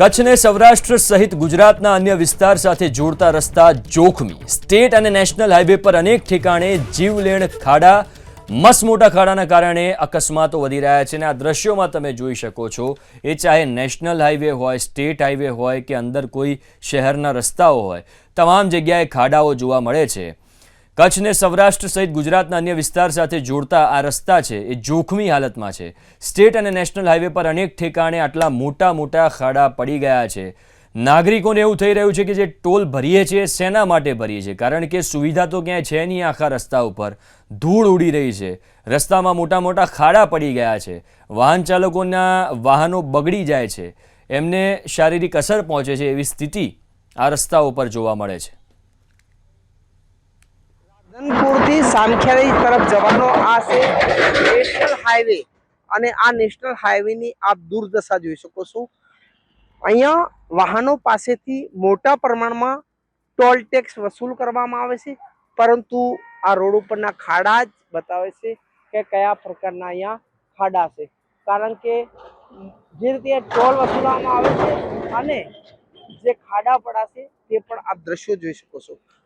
કચ્છને સૌરાષ્ટ્ર સહિત ગુજરાતના અન્ય વિસ્તાર સાથે જોડતા રસ્તા જોખમી. સ્ટેટ અને નેશનલ હાઈવે પર અનેક ઠેકાણે જીવલેણ ખાડા, મસ મોટા ખાડાના કારણે અકસ્માતો વધી રહ્યા છે અને આ દ્રશ્યોમાં તમે જોઈ શકો છો, એ ચાહે નેશનલ હાઈવે હોય, સ્ટેટ હાઈવે હોય કે અંદર કોઈ શહેરના રસ્તાઓ હોય, તમામ જગ્યાએ ખાડાઓ જોવા મળે છે. કચ્છને સૌરાષ્ટ્ર સહિત ગુજરાતના અન્ય વિસ્તાર સાથે જોડતા આ રસ્તા છે એ જોખમી હાલતમાં છે. સ્ટેટ અને નેશનલ હાઈવે પર અનેક ઠેકાણે આટલા મોટા મોટા ખાડા પડી ગયા છે. નાગરિકોને એવું થઈ રહ્યું છે કે જે ટોલ ભરીએ છીએ શેના માટે ભરીએ છીએ, કારણ કે સુવિધા તો ક્યાંય છે નહીં આખા રસ્તા ઉપર. ધૂળ ઉડી રહી છે. રસ્તામાં મોટા મોટા ખાડા પડી ગયા છે. વાહન ચાલકોના વાહનો બગડી જાય છે. એમને શારીરિક અસર પહોંચે છે એવી સ્થિતિ આ રસ્તા ઉપર જોવા મળે છે. ધનપુરથી સામખિયાળી તરફ જવાનો આ છે નેશનલ હાઈવે. અને આ નેશનલ હાઈવેની આપ દુર્દશા જોઈ શકો છો. અહીંયા વાહનો પાસેથી મોટા પ્રમાણમાં ટોલ ટેક્સ વસૂલ કરવામાં આવે છે. પરંતુ આ રોડ ઉપરના ખાડા જ બતાવે છે કે કયા પ્રકારના અહીંયા ખાડા છે. કારણ કે જે રીતે ટોલ વસૂલવામાં આવે છે અને જે ખાડા પડાશે તે પણ આપ દ્રશ્યો જોઈ શકો છો.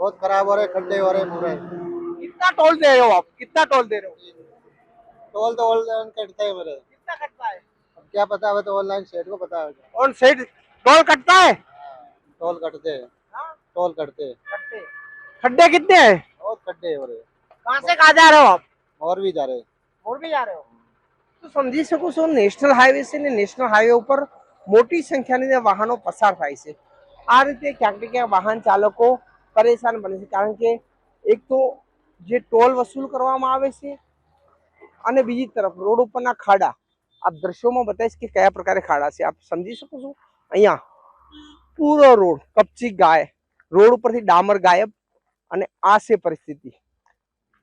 बहुत खराब हो रहा है खड्डे हो रहे हैं पूरे कितना टोल दे रहे हो आप कितना टोल दे रहे हो टोल तो ऑनलाइन कटता है मेरे कितना कटता है अब क्या पता है तो ऑनलाइन सेट को पता है ऑन साइड टोल कटता है टोल कटते हैं हाँ, टोल कटते हैं कटते हैं। खड्डे कितने हैं बहुत खड्डे हो रहे हैं कहाँ से कहाँ जा रहे हो आप और भी जा रहे हैं और भी जा रहे हो તો સમજી શકો છો નેશનલ હાઈવે છે ને નેશનલ હાઈવે ઉપર મોટી સંખ્યાની અંદર વાહનો પસાર થાય છે આ રીતે ક્યાંક ને ક્યાંક વાહન ચાલકો પરેશાન બને છે. કારણ કે એક તો જે ટોલ વસૂલ કરવામાં આવે છે અને બીજી તરફ રોડ ઉપરના ખાડા. આપ દ્રશ્યોમાં બતાવીશ કે કયા પ્રકારે ખાડા છે. આપ સમજી શકો છો? અહીંયા પૂરો રોડ, કપચી ગાય, રોડ ઉપરથી ડામર ગાયબ અને આ છે પરિસ્થિતિ.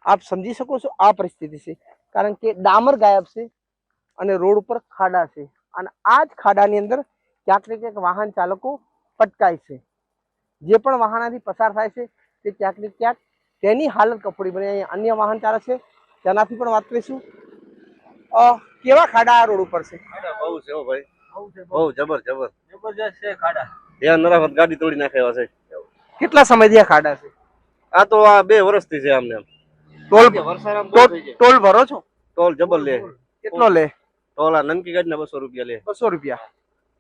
આપ સમજી શકો છો આ પરિસ્થિતિ છે. કારણ કે ડામર ગાયબ છે અને રોડ ઉપર ખાડા છે. અને આ જ ખાડાની અંદર ક્યાંક ને ક્યાંક વાહન ચાલકો પટકાય છે. જે પણ વાહનાથી પસાર થાય છે તે ક્યાંક ને ક્યાંક તેની હાલત કપડી બને. અહીંયા અન્ય વાહન ચાલે છે તેનાથી પણ વાત કરીશું. અ, કેવા ખાડા આ રોડ ઉપર છે? બહુ છે ભાઈ. બહુ જબર જબર. જબરજસ્ત છે ખાડા. ત્યાં નરાફત ગાડી તોડી નાખે એવા છે કેટલા સમયથી આ ખાડા છે? આ તો આ બે વર્ષથી છે આમને આમ ટોલ બહુ ટોલ ભરો છો? ટોલ જબર લે. કેટલો લે? ટોલ આ નનકી ગાડી ના બસો રૂપિયા લે. બસો રૂપિયા.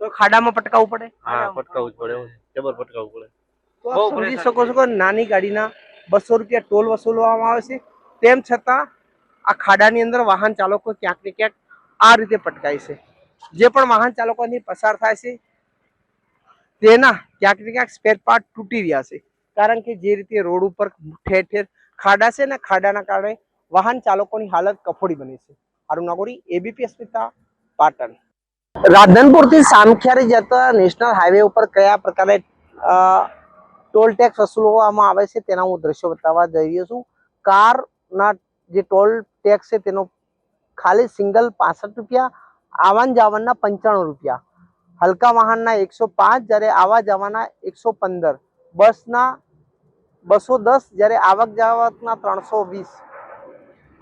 તો ખાડામાં પટકાવવું પડે? હા પટકાવવું જ પડે જબર પટકાવવું પડે. તો આપ સમજી શકો છો કે નાની ગાડીના બસો રૂપિયા ટોલ વસૂલવામાં આવે છે. તેમ છતાં આ ખાડાની અંદર વાહન ચાલકો ક્યાંક ને ક્યાંક આ રીતે પટકાય છે. જે પણ વાહન ચાલકોની પસાર થાય છે તેના ક્યાંક ને ક્યાંક સ્પેર પાર્ટ તૂટી રહ્યા છે. કારણ કે જે રીતે રોડ ઉપર ઠેર ઠેર ખાડા છે ને ખાડાના કારણે વાહન ચાલકોની હાલત કફોડી બની છે. અરુણાગોરી નાગોરી એબીપી અસ્મિતા પાટણ. રાધનપુરથી સામખિયારી જતા નેશનલ હાઈવે ઉપર કયા પ્રકારે ટોલ ટેક્સ વસૂલવામાં આવે છે તેના હું દ્રશ્યો બતાવવા જઈ રહ્યો છું. કારના જે ટોલ ટેક્સ છે તેનો ખાલી સિંગલ પાસઠ રૂપિયા, આવન જાવનના પંચાણું રૂપિયા. હલકા વાહનના એકસો પાંચ જ્યારે આવા જવાના એકસો પંદર. બસના બસો દસ જ્યારે આવક જાવકના ત્રણસો વીસ.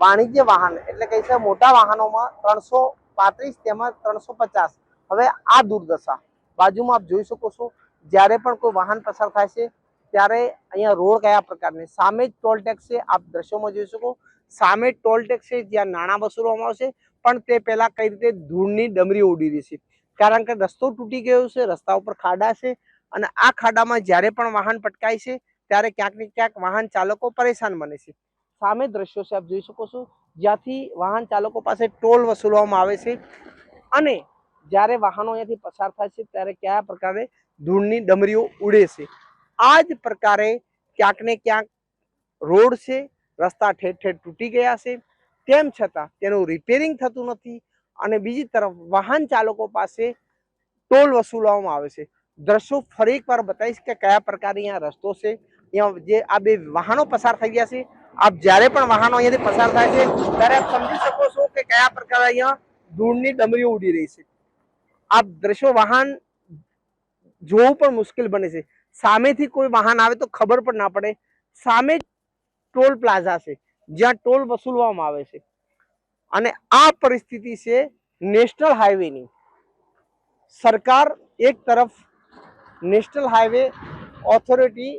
વાણિજ્ય વાહન એટલે કહે છે મોટા વાહનોમાં ત્રણસો પાંત્રીસ તેમાં ત્રણસો પચાસ. હવે આ દુર્દશા. બાજુમાં આપ જોઈ શકો છો, જ્યારે પણ કોઈ વાહન પસાર થાય છે ત્યારે અહીંયા રોડ કયા પ્રકારની? સામે જ ટોલ ટેક્સ છે, આપ દ્રશ્યોમાં જોઈ શકો. સામે ટોલ ટેક્સ છે, જ્યાં નાણાં વસૂલવામાં આવશે, પણ તે પહેલાં કઈ રીતે ધૂળની ડમરી ઉડી રહી છે? કારણ કે રસ્તો તૂટી ગયો છે, રસ્તા ઉપર ખાડા છે, અને આ ખાડામાં જ્યારે પણ વાહન પટકાય છે, ત્યારે ક્યાંક ને ક્યાંક વાહન ચાલકો પરેશાન બને છે. સામે દ્રશ્યો છે, આપ જોઈ શકો છો, જ્યાંથી વાહન ચાલકો પાસે ટોલ વસૂલવામાં આવે છે, અને જ્યારે વાહનો અહીંયાથી પસાર થાય છે, ત્યારે કયા પ્રકારે ધૂળની ડમરીઓ ઉડે છે? આ જ પ્રકારે ક્યાંક ને ક્યાંક રોડ છે, રસ્તા ઠેર ઠેર તૂટી ગયા છે. તેમ છતાં તેનું રિપેરિંગ થતું નથી અને બીજી તરફ વાહન ચાલકો પાસે ટોલ વસૂલવામાં આવે છે. દ્રશ્યો ફરી એકવાર બતાવીશ કે કયા પ્રકારે અહીંયા રસ્તો છે. અહીંયા જે આ બે વાહનો પસાર થઈ ગયા છે. આપ જ્યારે પણ વાહનો અહીંયાથી પસાર થાય છે, ત્યારે આપ સમજી શકો છો કે કયા પ્રકારે અહીંયા ધૂળની ડમરીઓ ઉડી રહી છે. આપ દ્રશ્યો વાહન જોવું પણ મુશ્કેલ બને છે. સામેથી કોઈ વાહન આવે તો ખબર પણ ના પડે. સામે ટોલ પ્લાઝા છે, જ્યાં ટોલ વસૂલવામાં આવે છે. અને આ પરિસ્થિતિ છે નેશનલ હાઈવેની. સરકાર એક તરફ નેશનલ હાઈવે ઓથોરિટી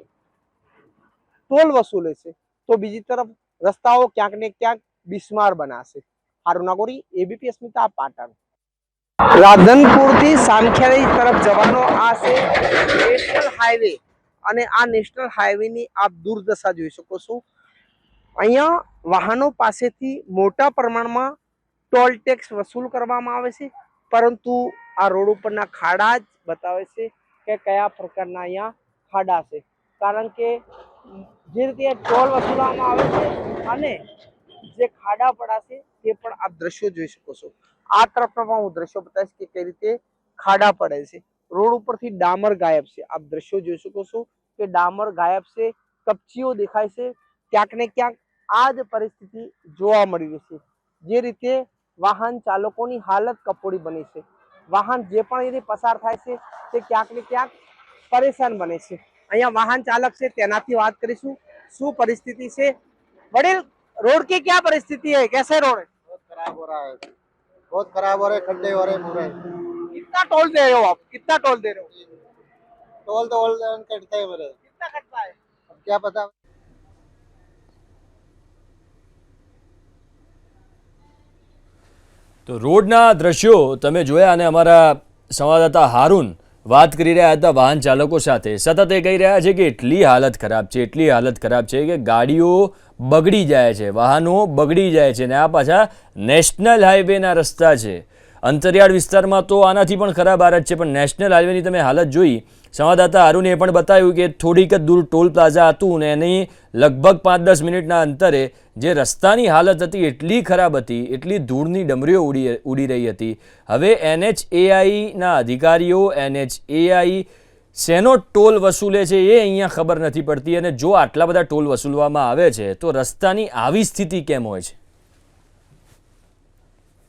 ટોલ વસૂલે છે, તો બીજી તરફ રસ્તાઓ ક્યાંક ને ક્યાંક બિસ્માર બનાશે. હારું નાગોરી, એબીપી અસ્મિતા પાટણ. રાધનપુરથી સામખિયાળી તરફ જવાનો આ છે નેશનલ હાઈવે. અને આ નેશનલ હાઈવેની આપ દુર્દશા જોઈ શકો છો. અહીંયા વાહનો પાસેથી મોટા પ્રમાણમાં ટોલ ટેક્સ વસૂલ કરવામાં આવે છે. પરંતુ આ રોડ ઉપરના ખાડા જ બતાવે છે કે કયા પ્રકારના અહીંયા ખાડા છે. કારણ કે જે રીતે ટોલ વસૂલવામાં આવે છે અને જે ખાડા પડા છે તે પણ આપ દ્રશ્યો જોઈ શકો છો. આ તરફના હું દ્રશ્યો બતાવીશ કે કઈ રીતે ખાડા પડે છે રોડ ઉપરથી ડામર ગાયબ છે આપ દ્રશ્યો જોઈ શકો છો કે ડામર ગાયબ છે કપચીઓ દેખાય છે ક્યાંક ને ક્યાંક આ જ પરિસ્થિતિ જોવા મળી રહી છે જે રીતે વાહન ચાલકોની હાલત કપોડી બની છે વાહન જે પણ અહીંથી પસાર થાય છે તે ક્યાંક ને ક્યાંક પરેશાન બને છે અહીંયા વાહન ચાલક છે તેનાથી વાત કરીશું શું પરિસ્થિતિ છે વડીલ रोड की क्या परिस्थिति है कैसे रोड है बहुत खराब हो रहा है बहुत खराब हो रहे खड्डे हो रहे पूरे कितना टोल दे रहे हो आप कितना टोल दे रहे हो टोल तो ओल्ड कटते हैं मेरे कितना कटता है अब क्या पता તો રોડના દ્રશ્યો તમે જોયા અને અમારા સંવાદદાતા હારૂન વાત કરી રહ્યા હતા વાહન ચાલકો સાથે. સતત એ કહી રહ્યા છે કે એટલી હાલત ખરાબ છે, એટલી હાલત ખરાબ છે કે ગાડીઓ બગડી જાય છે, વાહનો બગડી જાય છે ને આ પાછા નેશનલ હાઈવેના રસ્તા છે. અંતરિયાળ વિસ્તારમાં તો આનાથી પણ ખરાબ હાલત છે, પણ નેશનલ હાઈવેની તમે હાલત જોઈ, સંવાદદાતા અરુણે પણ બતાવ્યું કે થોડીક જ દૂર ટોલ પ્લાઝા હતું ને એની લગભગ પાંચ દસ મિનિટના અંતરે જે રસ્તાની હાલત હતી એટલી ખરાબ હતી, એટલી ધૂળની ડમરીઓ ઉડી ઉડી રહી હતી. હવે એનએચએઆઈના અધિકારીઓ એનએચ એઆઈ શેનો ટોલ વસૂલે છે એ અહીંયા ખબર નથી પડતી અને જો આટલા બધા ટોલ વસૂલવામાં આવે છે, તો રસ્તાની આવી સ્થિતિ કેમ હોય છે?